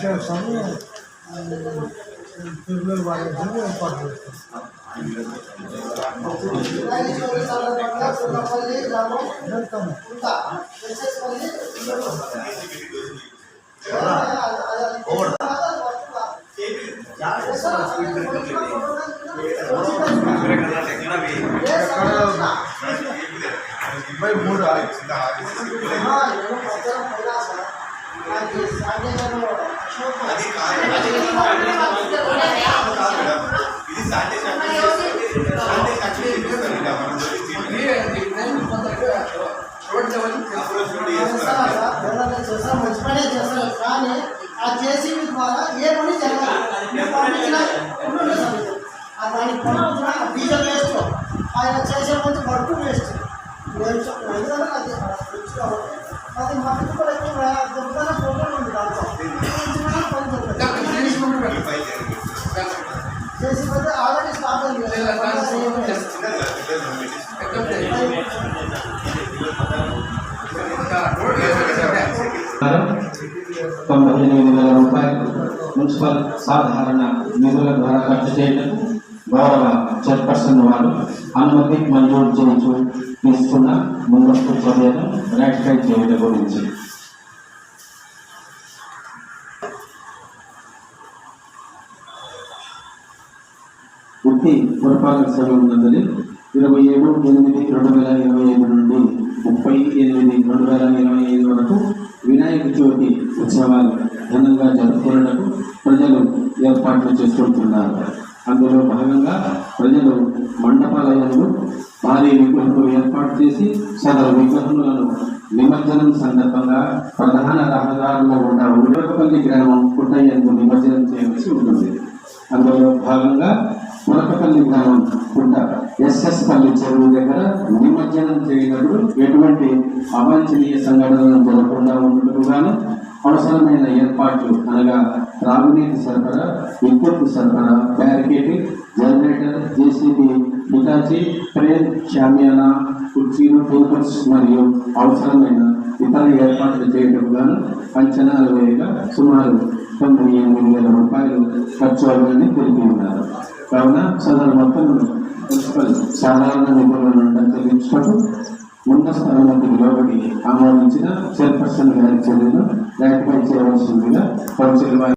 చేస్తాము పిల్లలు వాళ్ళకి ఏర్పాటు చేస్తాం వెళ్తాము ముప్పై మూడు ఇది శానిటేషన్ శానిటేషన్ మంచి పనే చేస్తారు కానీ ఆ జేసీబీ ద్వారా ఏ పని మీరు పంపించిన ఉండు లేదు సార్ ఇది. ఆ దానికి పంపించిన ఆ డీజిల్ వేస్ట్ ఆయన చేసే మంచి వర్క్ వేస్ట్ నేను చెప్పను ఎందుకంటే అది ఫ్రిడ్జ్ కాబట్టి అది మనకు కూడా ఎక్కువ దెబ్బతన ప్రోగ్రామ్ ఉంది దాంట్లో చిన్నగా పని జరుగుతుంది జేసీబీ అయితే ఆల్రెడీ స్టార్ట్ అయింది తొంభై ఎనిమిది వేల రూపాయలు మున్సిపల్ సాధారణ నిధుల ద్వారా ఖర్చు చేయటం గౌరవ చైర్పర్సన్ వారు అనుమతి మంజూరు చేయించు తీసుకున్న ముందస్తు చర్యను రాటిఫై చేయడం గురించి. వృత్తి పురపాలక సంఘం ఉన్నదని ఇరవై ఏడు ఎనిమిది రెండు వేల ఇరవై ఐదు నుండి ముప్పై ఎనిమిది రెండు వేల ఇరవై ఐదు వరకు వినాయక చవితి ఉత్సవాలు ఘనంగా జరుపుకున్నకు ప్రజలు ఏర్పాట్లు చేసుకుంటున్నారు. అందులో భాగంగా ప్రజలు మండపాలయంలో భారీ విగ్రహములు ఏర్పాటు చేసి సదరు విగ్రహములను నిమజ్జనం సందర్భంగా ప్రధాన రహదారుల్లో ఉన్న ఉడకపల్లి గ్రామం పుట్టయ్యందు నిమజ్జనం చేయవలసి ఉంటుంది. అందులో భాగంగా మునకపల్లి గ్రామం పుట్ట ఎస్ఎస్ పల్లి చెరువు దగ్గర నిమజ్జనం చేయనప్పుడు ఎటువంటి అవాంఛనీయ సంఘటనలు జరగకుండా ఉండటం గాను అవసరమైన ఏర్పాట్లు అనగా త్రాగునీటి సరఫరా విద్యుత్ సరఫరా barricading generator JCB Hitachi crane shamiana కుర్చీలు టేబుల్స్ మరియు అవసరమైన ఇతర ఏర్పాట్లు చేయడం గాను అంచనాలు వేయగా సుమారు తొమ్మిది ఎనిమిది వేల రూపాయలు ఖర్చు అవ్వాలని తెలిపి ఉన్నారు. కావున సదరు మొత్తం మున్సిపల్ సాధారణ నిధులను చెల్లించుటకు ఉన్న స్థానానికి నిలబడి ఆమోదించిన చైర్పర్సన్ గారి చర్యను రాటిఫై చేయవలసిందిగా కౌన్సిల్